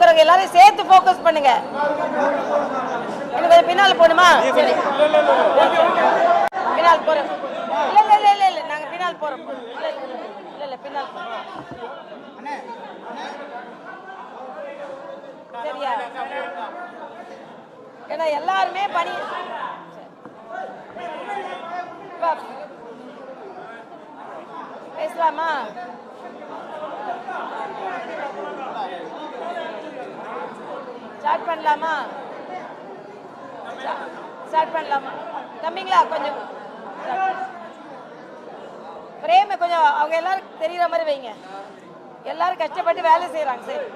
இருக்கிறவங்க எல்லாரும் சேர்த்து ஃபோக்கஸ் பண்ணுங்க. எனக்கு கொஞ்சம் பின்னால் போகணுமா? பின்னால் போறேன். இல்ல இல்ல இல்ல இல்ல இல்ல நாங்க பின்னால் போறோம். இல்ல இல்ல இல்லை பின்னால் போகிறோம் சரியா? ஏன்னா எல்லாருமே பணி இப்ப பேசலாமா? ஸ்டார்ட் பண்ணலாமா? ஸ்டார்ட் பண்ணலாமா? தம்பிங்களா கொஞ்சம். பிரேம கொஞ்சம் அவங்க எல்லாரும் தெரிகிற மாதிரி வைங்க. எல்லாரும் கஷ்டப்பட்டு வேலை செய்கிறாங்க சரி.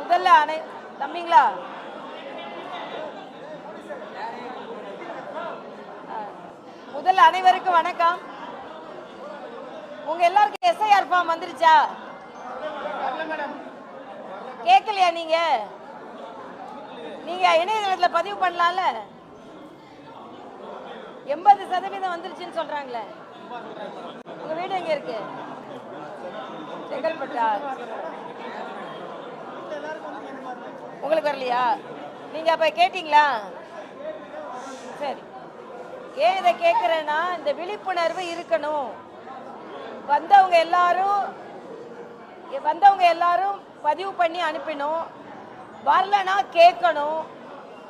முதல்ல அனை தம்பிங்களா? முதல்ல அனைவருக்கும் வணக்கம். உங்க எல்லாருக்கும் எஸ்ஐஆர் ஃபார்ம் வந்துருச்சா? கேட்கலையா நீங்க? நீங்க இணையதளத்துல பதிவு பண்ணலாம்ல? எண்பது சதவீதம் வந்துருச்சுன்னு சொல்றாங்களே. உங்க வீடு எங்க இருக்கு? செங்கல்பட்டா. உங்களுக்கு வரலையா? நீங்க அப்ப கேட்டீங்களா? சரி. ஏன் இதை கேட்குறேன்னா இந்த விழிப்புணர்வு இருக்கணும். வந்தவங்க எல்லாரும் வந்தவங்க எல்லாரும் பதிவு பண்ணி அனுப்பினோம். வரலனா கேட்கணும்.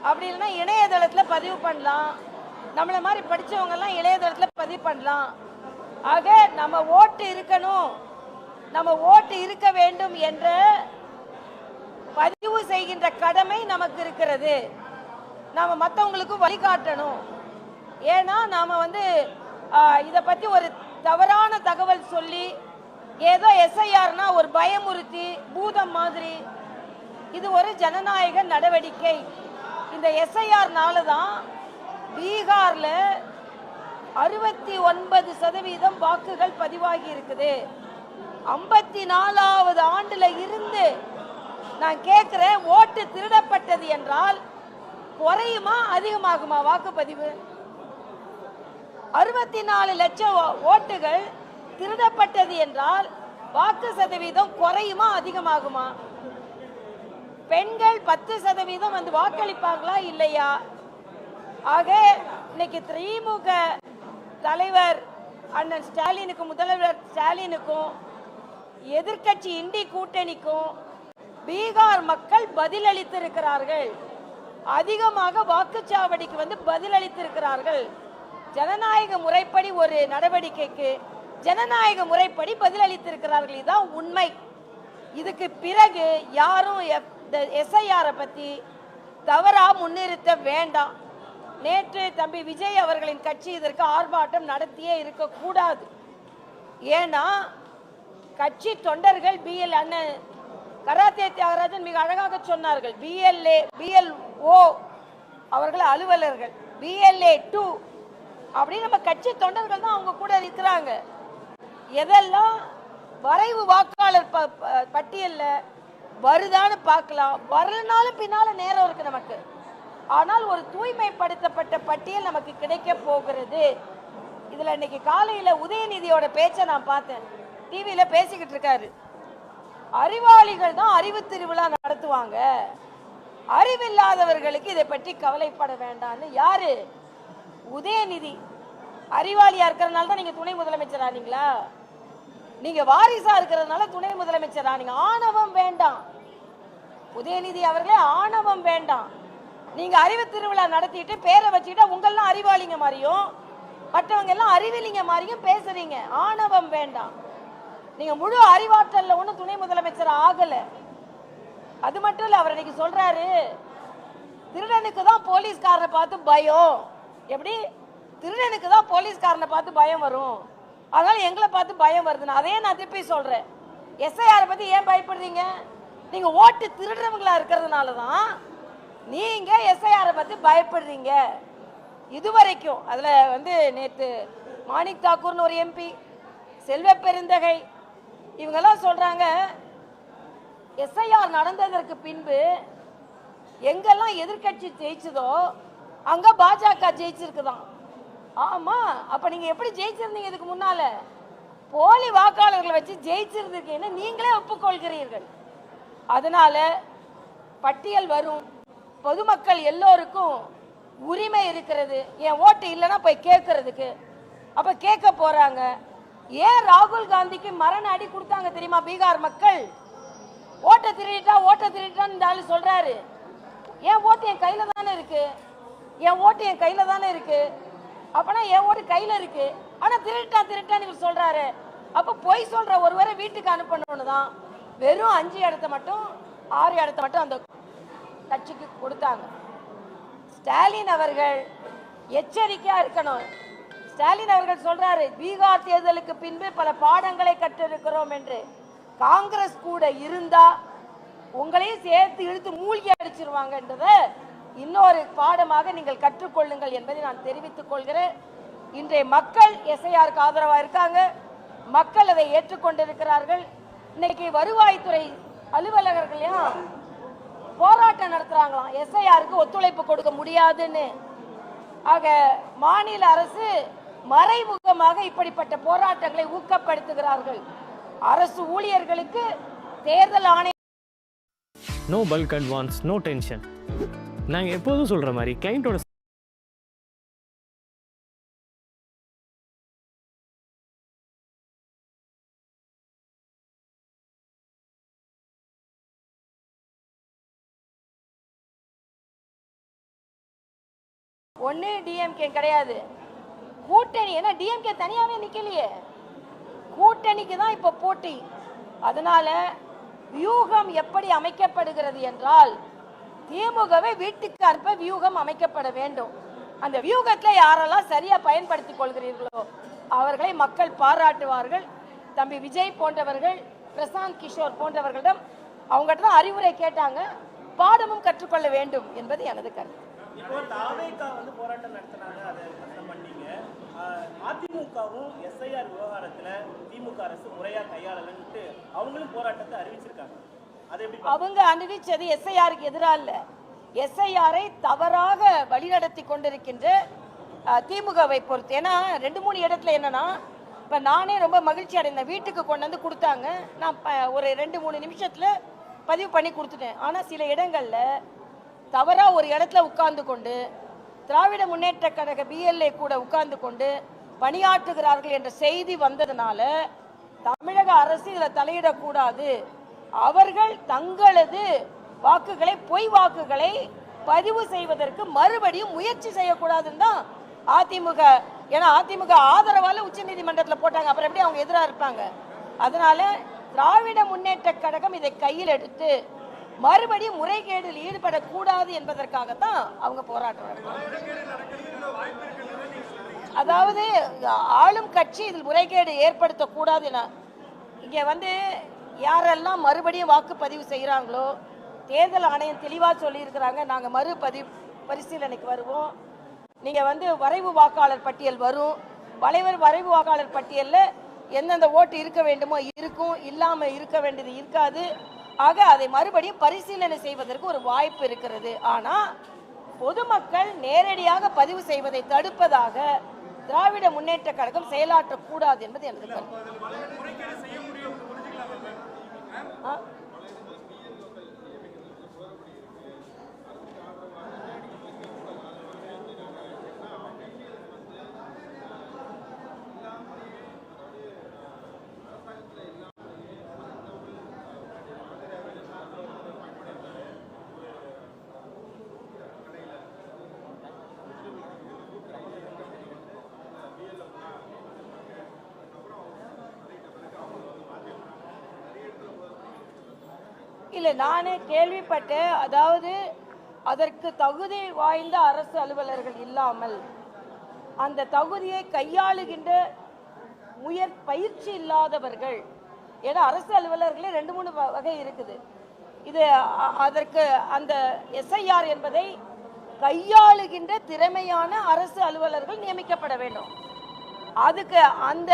அப்படி இல்லைன்னா இணையதளத்தில் பதிவு பண்ணலாம். நம்மளை மாதிரி படித்தவங்கெல்லாம் இணையதளத்தில் பதிவு பண்ணலாம். ஆக நம்ம ஓட்டு இருக்கணும். நம்ம ஓட்டு இருக்க வேண்டும் என்ற பதிவு செய்கின்ற கடமை நமக்கு இருக்கிறது. நாம் மற்றவங்களுக்கும் வழிகாட்டணும். ஏன்னா நாம் வந்து இதை பற்றி ஒரு தவறான தகவல் சொல்லி ஏதோ எஸ்ஐஆர்னா ஒரு பயமுறுத்தி பூதம் மாதிரி. இது ஒரு ஜனநாயக நடவடிக்கை. இந்த எஸ்ஐஆர்னால தான் பீகாரில் அறுபத்தி ஒன்பது சதவீதம் வாக்குகள் பதிவாகி இருக்குது. ஐம்பத்தி நாலாவது ஆண்டுல இருந்து நான் கேட்கிறேன் ஓட்டு திருடப்பட்டது என்றால் குறையுமா அதிகமாகுமா வாக்குப்பதிவு? அறுபத்தி நாலு லட்சம் ஓ- ஓட்டுகள் திருடப்பட்டது என்றால் வாக்கு சதவீதம் குறையுமா அதிகமாகுமா? பெண்கள் பத்து சதவீதம் வந்து வாக்களிப்பாங்களா இல்லையா? ஆக இன்னைக்கு திமுக தலைவர் அண்ணன் ஸ்டாலினுக்கும் முதல்வர் ஸ்டாலினுக்கும் எதிர்க்கட்சி இண்டி கூட்டணிக்கும் பீகார் மக்கள் பதிலளித்திருக்கிறார்கள். அதிகமாக வாக்குச்சாவடிக்கு வந்து பதிலளித்திருக்கிறார்கள். ஜனநாயக முறைப்படி ஒரு நடவடிக்கைக்கு ஜனநாயக முறைப்படி பதிலளித்திருக்கிறார்கள். இதுதான் உண்மை. இதுக்கு பிறகு யாரும் எஸ்ஐஆரை பற்றி தவறா முன்னிறுத்த வேண்டாம். நேற்று தம்பி விஜய் அவர்களின் கட்சி இதற்கு ஆர்ப்பாட்டம் நடத்தியே இருக்கக்கூடாது ஏன்னா கட்சி தொண்டர்கள் பிஎல் அண்ணன் கராத்தே தியாகராஜன் மிக அழகாக சொன்னார்கள். பிஎல்ஏ பிஎல்ஓ அவர்கள் அலுவலர்கள் பிஎல்ஏ டூ அப்படின்னு நம்ம கட்சி தொண்டர்கள் தான் அவங்க கூட இருக்கிறாங்க. எதெல்லாம் வரைவு வாக்காளர் ப- ப- வருதான்னு பார்க்கலாம். வரலனாலும் பின்னால் நேரம் இருக்கு நமக்கு. ஆனால் ஒரு தூய்மைப்படுத்தப்பட்ட பட்டியல் நமக்கு கிடைக்க போகிறது. இதில் இன்னைக்கு காலையில் உதயநிதியோட பேச்சை நான் பார்த்தேன். டிவியில் பேசிக்கிட்டு இருக்காரு. அறிவாளிகள் தான் அறிவு திருவிழா நடத்துவாங்க. அறிவில்லாதவர்களுக்கு இதை பற்றி கவலைப்பட வேண்டாம்னு. யாரு? உதயநிதி. அறிவாளியா இருக்கிறதுனால தான் நீங்க துணை முதலமைச்சர் ஆனீங்களா? நீங்க வாரிசா இருக்கிறதுனால துணை முதலமைச்சர்? நீங்க ஆணவம் வேண்டாம். உதயநிதி அவர்களே ஆணவம் வேண்டாம். நீங்க அறிவு திருவிழா நடத்திட்டு பேரை வச்சுக்கிட்டா உங்கெல்லாம் அறிவாளிங்க மாதிரியும் மற்றவங்க எல்லாம் அறிவிலிங்க மாதிரியும் பேசுறீங்க. ஆணவம் வேண்டாம். நீங்க முழு அறிவாற்றல்ல ஒன்றும் துணை முதலமைச்சர் ஆகல. அது மட்டும் இல்ல அவர் இன்னைக்கு சொல்றாரு திருடனுக்கு தான் போலீஸ்காரனை பார்த்து பயம். எப்படி? திருடனுக்கு தான் போலீஸ்காரனை பார்த்து பயம் வரும். அதனால எங்களை பார்த்து பயம் வருதுன்னு அதே நான் திருப்பி சொல்றேன். எஸ்ஐஆரை பத்தி ஏன் பயப்படுறீங்க? நீங்க ஓட்டு திருடுறவங்களா இருக்கிறதுனால தான் நீங்க எஸ்ஐஆரை பத்தி பயப்படுறீங்க. இதுவரைக்கும் அதுல வந்து நேத்து மாணிக் தாக்கூர்னு ஒரு எம்பி செல்வ பெருந்தகை இவங்கெல்லாம் சொல்றாங்க எஸ்ஐஆர் நடந்ததற்கு பின்பு எங்கெல்லாம் எதிர்க்கட்சி ஜெயிச்சதோ அங்க பாஜக ஜெயிச்சிருக்குதான். ஆமா அப்ப நீங்க எப்படி ஜெயிச்சிருந்தீங்க இதுக்கு முன்னால? போலி வாக்காளர்களை வச்சு ஜெயிச்சிருந்திருக்கீங்கன்னு நீங்களே ஒப்புக்கொள்கிறீர்கள். அதனால பட்டியல் வரும். பொதுமக்கள் எல்லோருக்கும் உரிமை இருக்கிறது. என் ஓட்டு இல்லைன்னா போய் கேட்கறதுக்கு. அப்ப கேட்க போறாங்க. ஏன் ராகுல் காந்திக்கு மரண அடி கொடுத்தாங்க தெரியுமா பீகார் மக்கள்? ஓட்டை திருடிட்டா ஓட்டை திருடிட்டான்னு இந்த ஆளு சொல்றாரு. என் ஓட்டு என் கையில தானே இருக்கு? என் ஓட்டு என் கையில தானே இருக்கு? அப்பனா என் ஓட்டு கையில இருக்கு. ஆனா திருட்டா திருட்டான்னு இவர் சொல்றாரு. அப்ப பொய் சொல்ற ஒருவரை வீட்டுக்கு அனுப்பணும்னு தான் வெறும் அஞ்சு இடத்த மட்டும் ஆறு இடத்த மட்டும் அந்த கட்சிக்கு கொடுத்தாங்க. ஸ்டாலின் அவர்கள் எச்சரிக்கையா இருக்கணும். ஸ்டாலின் அவர்கள் சொல்றாரு பீகார் தேர்தலுக்கு பின்பு பல பாடங்களை கற்றிருக்கிறோம் என்று. காங்கிரஸ் கூட இருந்தா உங்களையும் சேர்த்து இழுத்து மூழ்கி அடிச்சிருவாங்கன்றத இன்னொரு பாடமாக நீங்கள் கற்றுக்கொள்ளுங்கள் என்பதை நான் தெரிவித்துக் கொள்கிறேன். இன்றைய மக்கள் எஸ்ஐஆருக்கு ஆதரவாக இருக்காங்க. மக்கள் அதை ஏற்றுக்கொண்டிருக்கிறார்கள். இன்னைக்கு வருவாய்த்துறை அலுவலகர்களையும் போராட்டம் நடத்துறாங்களாம். எஸ்ஐஆருக்கு ஒத்துழைப்பு கொடுக்க முடியாதுன்னு. ஆக மாநில அரசு மறைமுகமாக இப்படிப்பட்ட போராட்டங்களை ஊக்கப்படுத்துகிறார்கள். அரசு ஊழியர்களுக்கு தேர்தல் ஆணையம் no bulk advance no tension நாங்கள் எப்போதும் சொல்கிற மாதிரி கிளைண்ட்டோட ஒண்ணு டிஎம்கே கிடையாது. கூட்டணி ஏன்னா டிஎம்கே தனியாகவே நிற்கலையே கூட்டணிக்கு தான் இப்போ போட்டி. அதனால வியூகம் எப்படி அமைக்கப்படுகிறது என்றால் திமுகவை வீட்டுக்கு அற்ப வியூகம் அமைக்கப்பட வேண்டும். அந்த வியூகத்துல யாரெல்லாம் சரியா பயன்படுத்திக் கொள்கிறீர்களோ அவர்களை மக்கள் பாராட்டுவார்கள். தம்பி விஜய் போன்றவர்கள் பிரசாந்த் கிஷோர் போன்றவர்களிடம் அவங்ககிட்ட தான் அறிவுரை கேட்டாங்க. பாடமும் கற்றுக்கொள்ள வேண்டும் என்பது எனது கருத்து. இப்போ வந்து போராட்டம் நடத்தினாங்க அதை கஷ்டம் பண்ணீங்க அதிமுகவும் எஸ்ஐஆர் திமுக அரசு முறையா கையாளலன்ட்டு அவங்களும் போராட்டத்தை அறிவிச்சிருக்காங்க. அவங்க அறிவிச்சது எஸ்ஐஆருக்கு எதிராக இல்லை. எஸ்ஐஆரை தவறாக வழிநடத்தி கொண்டிருக்கின்ற திமுகவை பொறுத்து. ஏன்னா ரெண்டு மூணு இடத்துல என்னன்னா இப்ப நானே ரொம்ப மகிழ்ச்சி அடைந்தேன். வீட்டுக்கு கொண்டு வந்து கொடுத்தாங்க. நான் ப- ஒரு ரெண்டு மூணு நிமிஷத்துல பதிவு பண்ணி கொடுத்துட்டேன். ஆனா சில இடங்கள்ல தவறா ஒரு இடத்துல உட்கார்ந்து கொண்டு திராவிட முன்னேற்ற கழக பிஎல்ஏ கூட உட்கார்ந்து கொண்டு பணியாற்றுகிறார்கள் என்ற செய்தி வந்ததுனால தமிழக அரசு இதில் தலையிடக்கூடாது. அவர்கள் தங்களது வாக்குகளை பொய் வாக்குகளை பதிவு செய்வதற்கு மறுபடியும் முயற்சி செய்யக்கூடாதுன்னு தான் அதிமுக ஏன்னா அதிமுக ஆதரவால உச்ச நீதிமன்றத்தில் போட்டாங்க. அப்புறம் எப்படி அவங்க எதிராக இருப்பாங்க? அதனால திராவிட முன்னேற்ற கழகம் இதை கையில் எடுத்து மறுபடியும் முறைகேடில் ஈடுபடக்கூடாது என்பதற்காகத்தான் அவங்க போராட்டம் நடத்துறாங்க அதாவது ஆளும் கட்சி இதில் முறைகேடு ஏற்படுத்தக்கூடாது என. வந்து யாரெல்லாம் மறுபடியும் வாக்குப்பதிவு செய்கிறாங்களோ தேர்தல் ஆணையம் தெளிவாக சொல்லியிருக்கிறாங்க. நாங்கள் மறுபதிவு பரிசீலனைக்கு வருவோம். நீங்கள் வந்து வரைவு வாக்காளர் பட்டியல் வரும். வளைவர் வரைவு வாக்காளர் பட்டியலில் எந்தெந்த ஓட்டு இருக்க வேண்டுமோ இருக்கும். இல்லாமல் இருக்க வேண்டியது இருக்காது. ஆக அதை மறுபடியும் பரிசீலனை செய்வதற்கு ஒரு வாய்ப்பு இருக்கிறது. ஆனால் பொதுமக்கள் நேரடியாக பதிவு செய்வதை தடுப்பதாக திராவிட முன்னேற்ற கழகம் செயலாற்றக்கூடாது என்பது எனது கருத்து. 啊 இல்லை நானே கேள்விப்பட்டேன். அதாவது அதற்கு தகுதி வாய்ந்த அரசு அலுவலர்கள் இல்லாமல் அந்த தகுதியை கையாளுகின்ற முயற் பயிற்சி இல்லாதவர்கள் ஏன்னா அரசு அலுவலர்களே ரெண்டு மூணு வ- வகை இருக்குது. இது அதற்கு அந்த எஸ்ஐஆர் என்பதை கையாளுகின்ற திறமையான அரசு அலுவலர்கள் நியமிக்கப்பட வேண்டும். அதுக்கு அந்த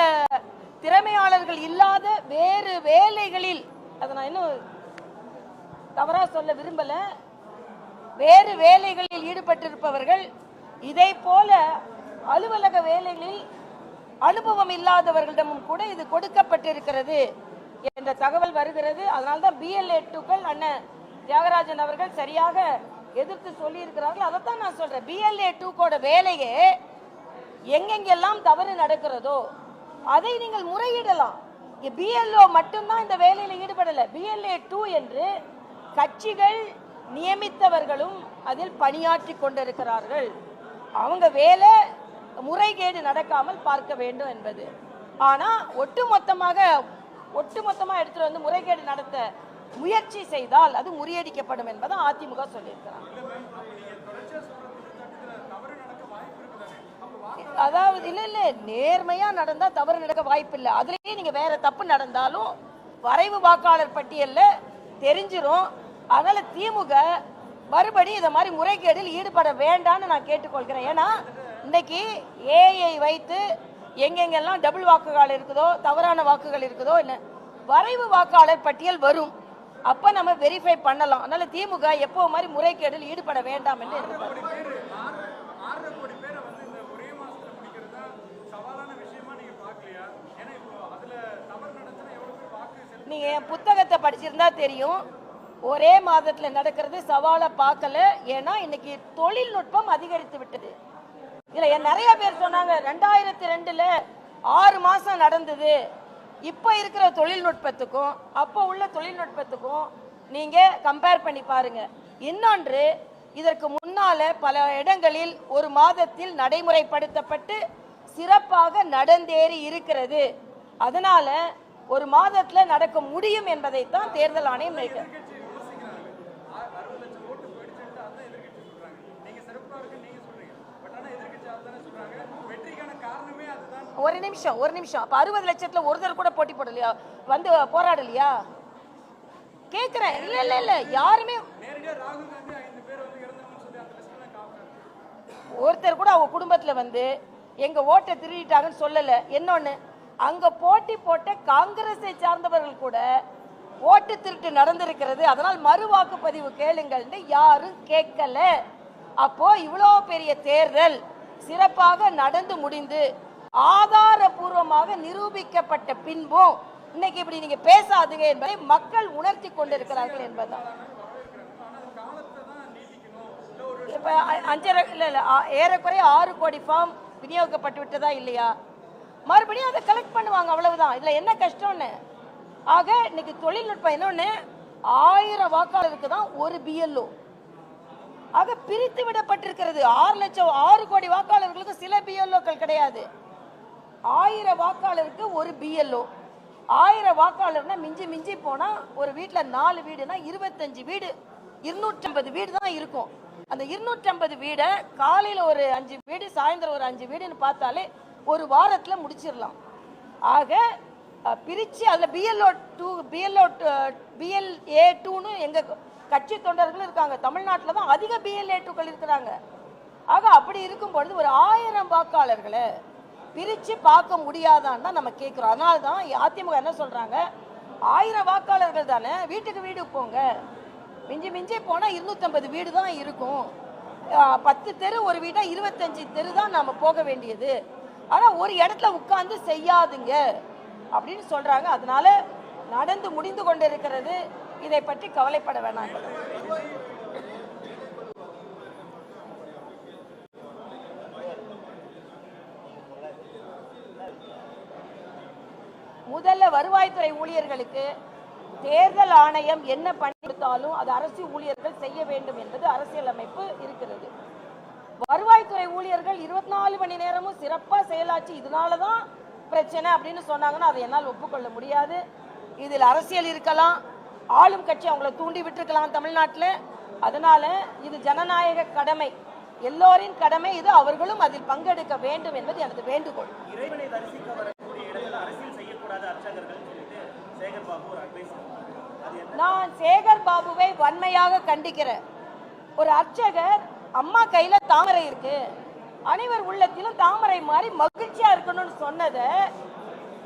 திறமையாளர்கள் இல்லாத வேறு வேலைகளில் அதை நான் இன்னும் தவறா சொல்ல விரும்பல. வேறு வேலைகளில் ஈடுபட்டிருப்பவர்கள் இதை போல அலுவலக வேலைகளில் அனுபவம் இல்லாதவர்களிடமும் கூட இது கொடுக்கப்பட்டிருக்கிறது என்ற தகவல் வருகிறது. அதனால தான் பிஎல்ஏ டூக்கள் அண்ணன் தியாகராஜன் அவர்கள் சரியாக எதிர்த்து சொல்லி இருக்கிறார்கள் அதைத்தான் நான் சொல்றேன். பிஎல்ஏ டூக்கோட வேலையே எங்கெங்கெல்லாம் தவறு நடக்கிறதோ அதை நீங்கள் முறையிடலாம். பிஎல்ஓ மட்டும்தான் இந்த வேலையில் ஈடுபடல. பிஎல்ஏ டூ என்று கட்சிகள் நியமித்தவர்களும் அதில் பணியாற்றி கொண்டிருக்கிறார்கள். அவங்க வேலை முறைகேடு நடக்காமல் பார்க்க வேண்டும் என்பது. ஆனா ஒட்டுமொத்தமாக ஒட்டுமொத்தமா எடுத்துட்டு வந்து முறைகேடு நடத்த முயற்சி செய்தால் அது முறியடிக்கப்படும் என்பதை அதிமுக சொல்லியிருக்கிறாங்க. அதாவது இல்ல இல்ல நேர்மையா நடந்தா தவறு நடக்க வாய்ப்பு அதுலேயே அதுலயே நீங்க வேற தப்பு நடந்தாலும் வரைவு வாக்காளர் பட்டியல்ல தெரிஞ்சிரும். அதனால திமுக மறுபடி இந்த மாதிரி முறைகேடில் ஈடுபட வேண்டாம்னு நான் கேட்டுக்கொள்கிறேன். ஏன்னா இன்னைக்கு ஏஐ வைத்து எங்கெங்கெல்லாம் டபுள் வாக்குகள் இருக்குதோ தவறான வாக்குகள் இருக்குதோ என்ன வரைவு வாக்காளர் பட்டியல் வரும். அப்ப நம்ம வெரிஃபை பண்ணலாம். அதனால திமுக எப்போ மாதிரி முறைகேடில் ஈடுபட வேண்டாம் என்று எதிர்பார்க்கிறேன். நீங்கள் என் புத்தகத்தை படிச்சிருந்தா தெரியும். ஒரே மாதத்தில் நடக்கிறது சவாலை பார்க்கல. ஏன்னா இன்னைக்கு தொழில்நுட்பம் அதிகரித்து விட்டது. இதில் என் நிறைய பேர் சொன்னாங்க ரெண்டாயிரத்தி ரெண்டில் ஆறு மாதம் நடந்தது. இப்போ இருக்கிற தொழில்நுட்பத்துக்கும் அப்போ உள்ள தொழில்நுட்பத்துக்கும் நீங்கள் கம்பேர் பண்ணி பாருங்க. இன்னொன்று இதற்கு முன்னால பல இடங்களில் ஒரு மாதத்தில் நடைமுறைப்படுத்தப்பட்டு சிறப்பாக நடந்தேறி இருக்கிறது. அதனால் ஒரு மாதத்தில் நடக்க முடியும் என்பதைத்தான் தேர்தல் ஆணையம் நினைக்கிறது. ஒரு நிமிஷம் ஒரு நிமிஷம். அப்போ அறுபது லட்சத்தில் ஒருத்தர் கூட போட்டி போடலையா? வந்து போராடலையா? கேட்குறேன் இல்லை இல்லை இல்லை. யாருமே ஒருத்தர் கூட அவங்க குடும்பத்தில் வந்து எங்கள் ஓட்டை திருடிட்டாங்கன்னு சொல்லலை. என்னொன்று அங்க போட்டி போட்ட காங்கிரஸை சார்ந்தவர்கள் கூட ஓட்டு திருட்டு நடந்திருக்கிறது. அதனால் மறு வாக்குப்பதிவு கேளுங்கள்னு யாரும் கேட்கல. அப்போ இவ்வளோ பெரிய தேர்தல் சிறப்பாக நடந்து முடிந்து ஆதாரபூர்வமாக நிரூபிக்கப்பட்ட பின்பும் இன்னைக்கு இப்படி நீங்க பேசாதீங்க என்பதை மக்கள் உணர்த்தி கொண்டிருக்கிறார்கள் என்பதுதான். இப்ப அஞ்சரை இல்ல இல்ல ஏறக்குறைய ஆறு கோடி ஃபார்ம் விநியோகிக்கப்பட்டு விட்டதா இல்லையா? மறுபடியும் அதை கலெக்ட் பண்ணுவாங்க அவ்வளவுதான். இதில் என்ன கஷ்டம்னு? ஆக இன்னைக்கு தொழில்நுட்பம் இன்னொன்னு ஆயிரம் வாக்காளருக்கு தான் ஒரு பிஎல்ஓ ஆக பிரித்து விடப்பட்டிருக்கிறது. ஆறு லட்சம் ஆறு கோடி வாக்காளர்களுக்கு சில பிஎல்ஓக்கள் கிடையாது. ஆயிரம் வாக்காளருக்கு ஒரு பிஎல்ஓ ஆயிரம் வாக்காளர்னா மிஞ்சி மிஞ்சி போனா ஒரு வீட்டில் நாலு வீடுனா இருபத்தஞ்சு வீடு. இருநூற்றம்பது வீடு தான் இருக்கும். அந்த இருநூற்றம்பது வீடை காலையில ஒரு அஞ்சு வீடு சாயந்தரம் ஒரு அஞ்சு வீடுன்னு பார்த்தாலே ஒரு வாரத்தில் முடிச்சிடலாம் ஆக பிரித்து அதில் பிஎல்ஓ டூ பிஎல்ஓ பிஎல்ஏ டூன்னு எங்கள் கட்சி தொண்டர்கள் இருக்காங்க. தமிழ்நாட்டில் தான் அதிக பிஎல்ஏ டூக்கள் இருக்கிறாங்க. ஆக அப்படி இருக்கும் பொழுது ஒரு ஆயிரம் வாக்காளர்களை பிரித்து பார்க்க முடியாதான்னு தான் நம்ம கேட்குறோம் அதனால தான் அதிமுக என்ன சொல்கிறாங்க ஆயிரம் வாக்காளர்கள் தானே வீட்டுக்கு வீடு போங்க. மிஞ்சி மிஞ்சி போனால் இருநூற்றம்பது வீடு தான் இருக்கும். பத்து தெரு ஒரு வீடாக இருபத்தஞ்சி தெரு தான் நாம் போக வேண்டியது. ஆனா ஒரு இடத்துல உட்கார்ந்து செய்யாதுங்க அப்படின்னு சொல்றாங்க. அதனால நடந்து முடிந்து கொண்டிருக்கிறது. இதை பற்றி கவலைப்பட வேணாம். முதல்ல வருவாய்த்துறை ஊழியர்களுக்கு தேர்தல் ஆணையம் என்ன பண்ணி கொடுத்தாலும் அது அரசு ஊழியர்கள் செய்ய வேண்டும் என்பது அரசியலமைப்பு இருக்கிறது. வருவாய்த்துறை ஊழியர்கள் இருபத்தி நாலு மணி நேரமும் சிறப்பா செயலாற்றி இதனால தான் பிரச்சனை அப்படின்னு சொன்னாங்கன்னா அதை என்னால் ஒப்புக்கொள்ள முடியாது. இதில் அரசியல் இருக்கலாம் ஆளும் கட்சி அவங்கள தூண்டி விட்டுருக்கலாம் தமிழ்நாட்டில். அதனால இது ஜனநாயக கடமை. எல்லோரின் கடமை இது அவர்களும் அதில் பங்கெடுக்க வேண்டும் என்பது எனது வேண்டுகோள். நான் சேகர் பாபுவை வன்மையாக கண்டிக்கிறேன். ஒரு அர்ச்சகர் அம்மா கையில தாமரை இருக்கு. அனைவர் உள்ளத்திலும் தாமரை மாதிரி மகிழ்ச்சியா இருக்கணும்னு சொன்னதை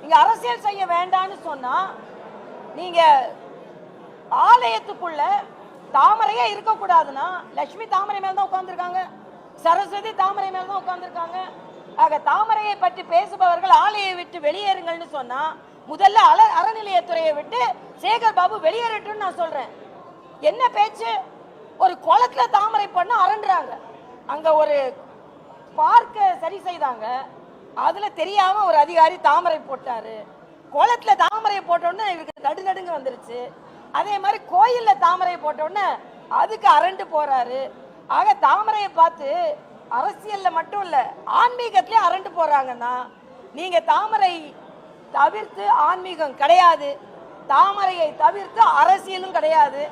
நீங்க அரசியல் செய்ய வேண்டான்னு சொன்னா நீங்க ஆலயத்துக்குள்ள தாமரையே இருக்கக்கூடாதுன்னா லட்சுமி தாமரை மேல தான் உட்கார்ந்துருக்காங்க. சரஸ்வதி தாமரை மேல தான் உட்கார்ந்துருக்காங்க. ஆக தாமரையை பற்றி பேசுபவர்கள் ஆலையை விட்டு வெளியேறுங்கள்னு சொன்னா முதல்ல அல அறநிலையத்துறையை விட்டு சேகர் பாபு வெளியேறட்டும்னு நான் சொல்றேன். என்ன பேச்சு? ஒரு குளத்துல தாமரை பண்ண அரண்டுறாங்க அங்க ஒரு பார்க்க சரி செய்தாங்க. அதுல தெரியாம ஒரு அதிகாரி தாமரை போட்டாரு. குளத்துல தாமரை போட்டோன்னே இவருக்கு நடு நடுங்க வந்துருச்சு. அதே மாதிரி கோயில்ல தாமரை போட்டோன்னே அதுக்கு அரண்டு போறாரு. ஆக தாமரையை பார்த்து அரசியல்ல மட்டும் இல்ல ஆன்மீகத்திலே அரண்டு போறாங்கன்னா நீங்க தாமரை தவிர்த்து ஆன்மீகம் கிடையாது. தாமரையை தவிர்த்து அரசியலும் கிடையாது.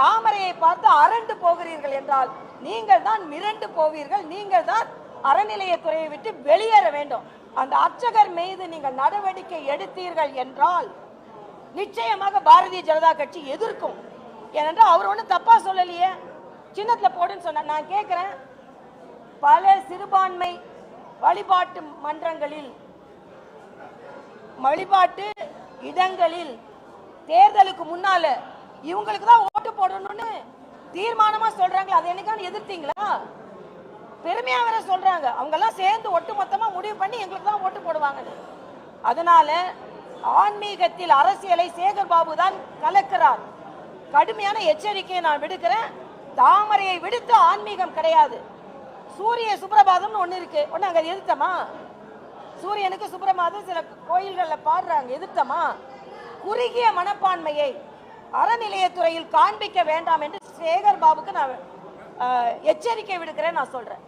தாமரையை பார்த்து அரண்டு போகிறீர்கள் என்றால் நீங்கள் தான் மிரண்டு போவீர்கள். நீங்கள் தான் அறநிலையத்துறையை விட்டு வெளியேற வேண்டும். அந்த அர்ச்சகர் மீது நீங்கள் நடவடிக்கை எடுத்தீர்கள் என்றால் நிச்சயமாக பாரதிய ஜனதா கட்சி எதிர்க்கும். ஏனென்றால் அவர் ஒன்றும் தப்பாக சொல்லலையே. சின்னத்தில் போடுன்னு சொன்ன நான் கேட்குறேன் பல சிறுபான்மை வழிபாட்டு மன்றங்களில் வழிபாட்டு இடங்களில் தேர்தலுக்கு முன்னால இவங்களுக்கு தான் ஓட்டு போடணும்னு தீர்மானமா சொல்றாங்களா அதை என்னைக்கான எதிர்த்தீங்களா? பெருமையா வேற சொல்றாங்க. அவங்க எல்லாம் சேர்ந்து ஒட்டு மொத்தமா முடிவு பண்ணி எங்களுக்கு தான் ஓட்டு போடுவாங்கன்னு அதனால ஆன்மீகத்தில் அரசியலை சேகர் பாபு தான் கலக்கிறார். கடுமையான எச்சரிக்கையை நான் விடுக்கிறேன். தாமரையை விடுத்து ஆன்மீகம் கிடையாது. சூரிய சுப்பிரபாதம்னு ஒண்ணு இருக்கு. ஒண்ணு அங்க எதிர்த்தமா? சூரியனுக்கு சுப்பிரபாதம் சில கோயில்கள்ல பாடுறாங்க. எதிர்த்தமா? குறுகிய மனப்பான்மையை அறநிலையத்துறையில் காண்பிக்க வேண்டாம் என்று சேகர் பாபுக்கு நான் எச்சரிக்கை விடுக்கிறேன் நான் சொல்றேன்.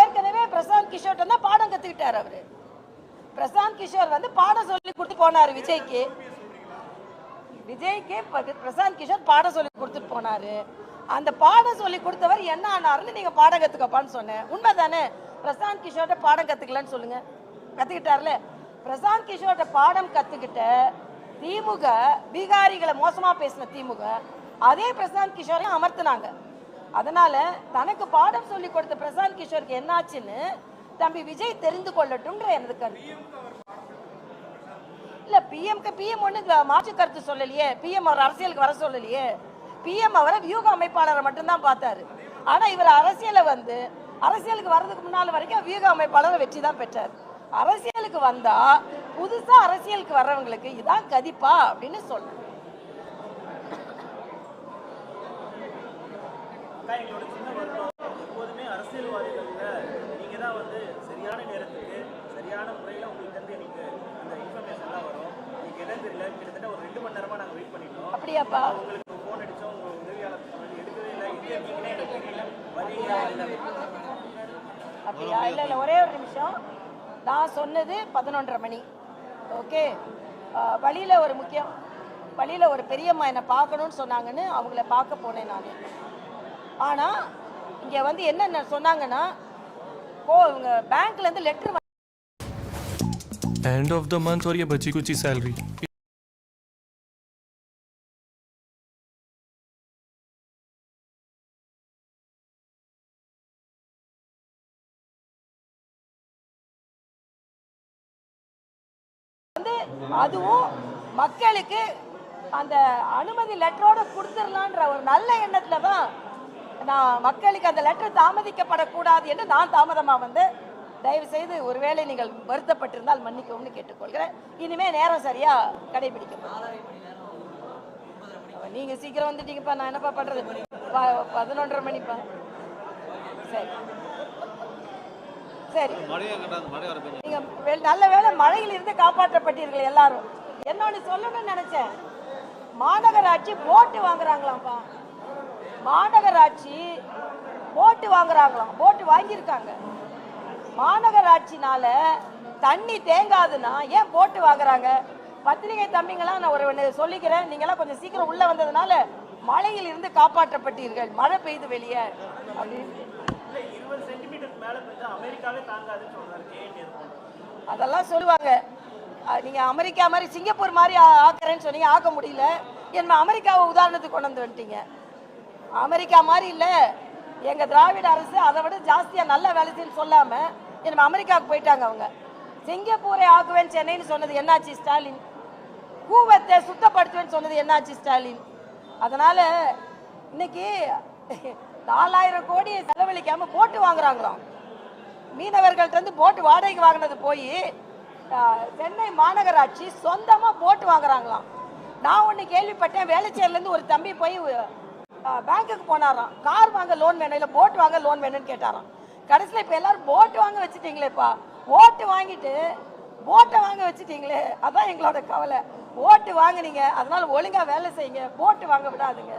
ஏற்கனவே பிரசாந்த் கிஷோர் தான் பாடம் கத்துக்கிட்டாரு அவரு. பிரசாந்த் கிஷோர் வந்து பாடம் சொல்லி கொடுத்து போனாரு விஜய்க்கு. விஜய்க்கு பிரசாந்த் கிஷோர் பாடம் சொல்லி கொடுத்துட்டு போனாரு. அந்த பாடம் சொல்லி கொடுத்தவர் என்ன ஆனாருன்னு நீங்க பாடம் கத்துக்கப்பான்னு சொன்னேன். உண்மை தானே பிரசாந்த் கிஷோர்ட்ட பாடம் கத்துக்கலன்னு சொல்லுங்க. கத்துக்கிட்டார்ல? பிரசாந்த் கிஷோர்ட்ட பாடம் கத்துக்கிட்ட திமுக பீகாரிகளை மோசமா பேசின திமுக அதே பிரசாந்த் கிஷோரையும் அமர்த்தினாங்க. அதனால தனக்கு பாடம் சொல்லி கொடுத்த பிரசாந்த் கிஷோருக்கு என்னாச்சுன்னு தம்பி விஜய் தெரிந்து கொள்ளட்டும்ன்ற எனது கருத்து. இல்ல பிஎம்க்கு பிஎம் ஒண்ணு மாற்று கருத்து சொல்லலையே. பிஎம் அவர் அரசியலுக்கு வர சொல்லலையே. பிஎம் அவரை வியூக அமைப்பாளரை மட்டும்தான் பார்த்தாரு. ஆனா இவர் அரசியல வந்து அரசியலுக்கு வர்றதுக்கு முன்னால வரைக்கும் வியூக அமைப்பாளர் வெற்றி தான் பெற்றார். அரசியலுக்கு வந்தா புதுசா அரசியலுக்கு வர்றவங்களுக்கு இதான் கதிப்பா அப்படின்னு சொல்றேன் அக்கா எங்களோட சின்ன வருத்தம் எப்போதுமே அரசியல்வாதிகள்ல நீங்க தான் வந்து சரியான நேரத்துக்கு சரியான முறையில் உங்களுக்கு இருந்து எனக்கு அந்த இன்ஃபர்மேஷன்லாம் வரும். நீங்க என்ன தெரியல. கிட்டத்தட்ட ஒரு ரெண்டு மணி நேரமா நாங்க வெயிட் பண்ணிட்டோம். அப்படியாப்பா உங்களுக்கு ஃபோன் அடிச்சோம் உங்க உதவியாளர் சொன்னாங்க, எடுக்கவே இல்லை எங்கே இருக்கீங்கன்னே எனக்கு தெரியல வரீங்களா இல்லை அப்படியா இல்ல இல்ல ஒரே ஒரு நிமிஷம் நான் சொன்னது பதினொன்றரை மணி ஓகே வழியில ஒரு முக்கியம் வழியில ஒரு பெரியம்மா என்னை பார்க்கணும்னு சொன்னாங்கன்னு அவங்கள பார்க்க போனேன் நான் ஆனா இங்க வந்து என்ன சொன்னாங்கன்னா கோ இவங்க பேங்க்ல இருந்து letter end of the month और ये बची कुची सैलरी அதுவும் மக்களுக்கு அந்த அனுமதி லெட்டரோட கொடுத்துடலான்ற ஒரு நல்ல எண்ணத்துல தான் நான் மக்களுக்கு அந்த லெட்டர் தாமதிக்கப்படக்கூடாது என்று நான் தாமதமா வந்து தயவு செய்து ஒருவேளை நீங்கள் வருத்தப்பட்டிருந்தால் மன்னிக்கும்னு கேட்டுக்கொள்கிறேன். இனிமே நேரம் சரியா கடைபிடிக்கணும் நீங்க சீக்கிரம் வந்துட்டீங்கப்பா நான் என்னப்பா பண்றது? பதினொன்றரை மணிப்பா? சரி. சரி. நீங்க நல்ல வேளை மழையில் இருந்து காப்பாற்றப்பட்டீர்கள் எல்லாரும். என்னொன்னு சொல்லணும்னு நினைச்சேன். மாநகராட்சி போட்டு வாங்குறாங்களாம்ப்பா. மாநகராட்சி போட்டு வாங்குறாங்களாம். போட்டு வாங்கியிருக்காங்க. மாநகராட்சினால தண்ணி தேங்காதுன்னா ஏன் போட்டு வாங்குறாங்க? பத்திரிகை தம்பிங்களாம் நான் ஒரு சொல்லிக்கிறேன். நீங்களாம் கொஞ்சம் சீக்கிரம் உள்ள வந்ததுனால மழையில் இருந்து காப்பாற்றப்பட்டீர்கள். மழை பெய்து வெளியே. அப்படின்னு இல்லை இருபது சென்டிமீட்டருக்கு மேலே பெஞ்சா அமெரிக்காவே தாங்காதுன்னு சொல்றாரு கேஎன்ஏ அதெல்லாம் சொல்லுவாங்க. நீங்கள் நீங்க அமெரிக்கா மாதிரி சிங்கப்பூர் மாதிரி ஆக்குறேன்னு சொன்னீங்க ஆக்க முடியல. என்ன அமெரிக்காவை உதாரணத்துக்கு கொண்டு வந்து வந்துட்டீங்க. அமெரிக்கா மாதிரி இல்லை. எங்க திராவிட அரசு அதை விட ஜாஸ்தியா நல்ல வேலைன்னு சொல்லாமல் சொல்லாம என்ன அமெரிக்காவுக்கு போயிட்டாங்க அவங்க. சிங்கப்பூரை ஆக்குவேன் சென்னைன்னு சொன்னது என்னாச்சு ஸ்டாலின்? கூவத்தை சுத்தப்படுத்துவேன்னு சொன்னது என்னாச்சு ஸ்டாலின்? அதனால இன்னைக்கு நாலாயிரம் கோடியை செலவழிக்காம போட்டு வாங்குறாங்களாம். மீனவர்கள்ட்ட இருந்து போட்டு வாடகைக்கு வாங்கினது போய் சென்னை மாநகராட்சி சொந்தமாக போட்டு வாங்குறாங்களாம். நான் ஒன்று கேள்விப்பட்டேன். வேலைச்சேரிலேருந்து ஒரு தம்பி போய் பேங்க்குக்கு போனாராம். கார் வாங்க லோன் வேணும் இல்லை போட் வாங்க லோன் வேணும்னு கேட்டாராம். கடைசியில் இப்போ எல்லாரும் போட்டு வாங்க வச்சுட்டீங்களேப்பா ஓட்டு வாங்கிட்டு போட்டை வாங்க வச்சுட்டீங்களே அதான் எங்களோட கவலை. ஓட்டு வாங்குனீங்க அதனால ஒழுங்காக வேலை செய்யுங்க. போட்டு வாங்க விடாதுங்க.